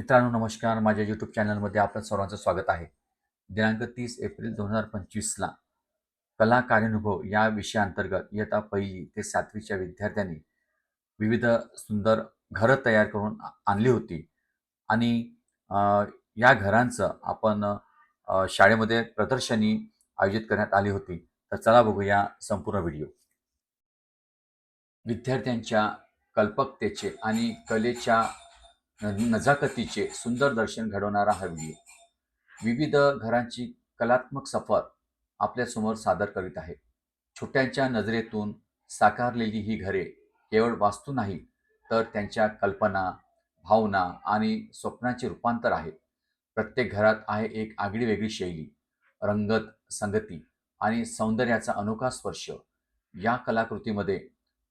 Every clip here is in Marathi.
मित्रांनो नमस्कार. माझ्या यूट्यूब चॅनलमध्ये आपलं सर्वांचं स्वागत आहे. दिनांक तीस एप्रिल दोन हजार पंचवीसला कला कार्यानुभव या विषयाअंतर्गत इयत्ता पहिली ते सातवीच्या विद्यार्थ्यांनी विविध सुंदर घरं तयार करून आणली होती. आणि या घरांचं आपण शाळेमध्ये प्रदर्शनी आयोजित करण्यात आली होती. तर चला बघूया संपूर्ण व्हिडिओ. विद्यार्थ्यांच्या कल्पकतेचे आणि कलेच्या नजाकतीचे सुंदर दर्शन घडवणारा हा व्हिडिओ. विविध घरांची कलात्मक सफर आपल्यासमोर सादर करीत आहे. छोट्यांच्या नजरेतून साकारलेली ही घरे केवळ वास्तू नाही तर त्यांच्या कल्पना भावना आणि स्वप्नांचे रूपांतर आहे प्रत्येक घरात आहे एक आगळी वेगळी शैली रंगत संगती आणि सौंदर्याचा अनोखा स्पर्श. या कलाकृतीमध्ये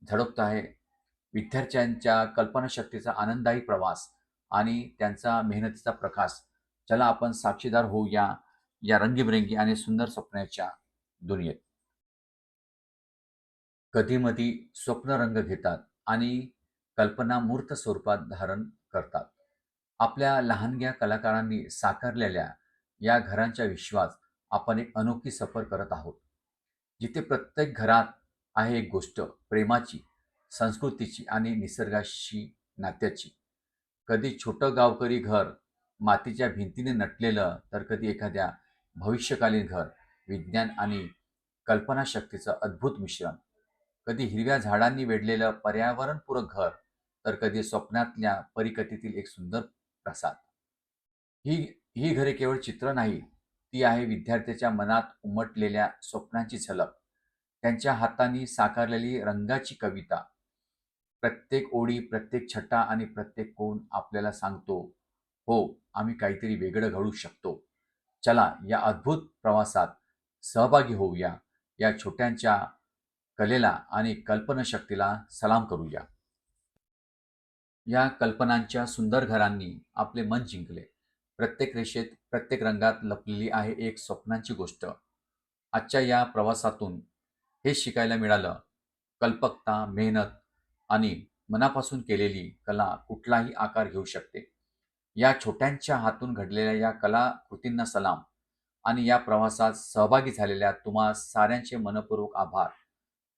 झळकत आहे विद्यार्थ्यांच्या कल्पनाशक्तीचा आनंददायी प्रवास आणि त्यांचा मेहनतीचा प्रकाश. चला आपण साक्षीदार होऊ या या रंगीबेरंगी आणि सुंदर स्वप्नाच्या दुनियेत. कधीमधी स्वप्न रंग घेतात आणि कल्पना मूर्त स्वरूपात धारण करतात. आपल्या लहानग्या कलाकारांनी साकारलेल्या या घरांच्या विश्वास आपण एक अनोखी सफर करत आहोत. जिथे प्रत्येक घरात आहे एक गोष्ट प्रेमाची संस्कृतीची आणि निसर्गाशी नात्याची. कधी छोटं गावकरी घर मातीच्या भिंतीने नटलेलं तर कधी एखाद्या भविष्यकालीन घर विज्ञान आणि कल्पनाशक्तीचं अद्भुत मिश्रण. कधी हिरव्या झाडांनी वेढलेलं पर्यावरणपूरक घर तर कधी स्वप्नातल्या परिकथेतील एक सुंदर प्रसाद. ही ही घरे केवळ चित्र नाही ती आहे विद्यार्थ्याच्या मनात उमटलेल्या स्वप्नांची झलक. त्यांच्या हातांनी साकारलेली रंगाची कविता. प्रत्येक ओळी प्रत्येक छटा आणि प्रत्येक कोण आपल्याला सांगतो हो आम्ही काहीतरी वेगळं घडू शकतो. चला या अद्भुत प्रवासात सहभागी होऊया. या छोट्यांच्या कलेला आणि कल्पनाशक्तीला सलाम करूया. या कल्पनांच्या सुंदर घरांनी आपले मन जिंकले. प्रत्येक रेषेत प्रत्येक रंगात लपलेली आहे एक स्वप्नांची गोष्ट. आजच्या या प्रवासातून हे शिकायला मिळालं. कल्पकता मेहनत आणि मनापासून केलेली कला कुठलाही आकार घेऊ शकते. या छोट्यांच्या हातून घडलेल्या या कलाकृतींना सलाम. आणि या प्रवासात सहभागी झालेल्या तुम्हा साऱ्यांचे मनपूर्वक आभार.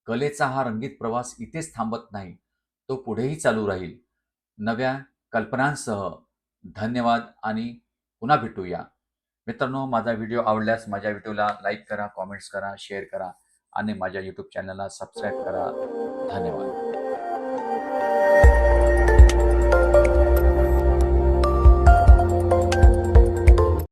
कलेचा हा रंगीत प्रवास इथेच थांबत नाही तो पुढेही चालू राहील. नव्या कल्पनांसह धन्यवाद आणि पुन्हा भेटूया. मित्रांनो माझा व्हिडिओ आवडल्यास माझ्या व्हिडिओला लाईक करा कॉमेंट्स करा शेअर करा आणि माझ्या यूट्यूब चॅनलला सबस्क्राईब करा. धन्यवाद. Música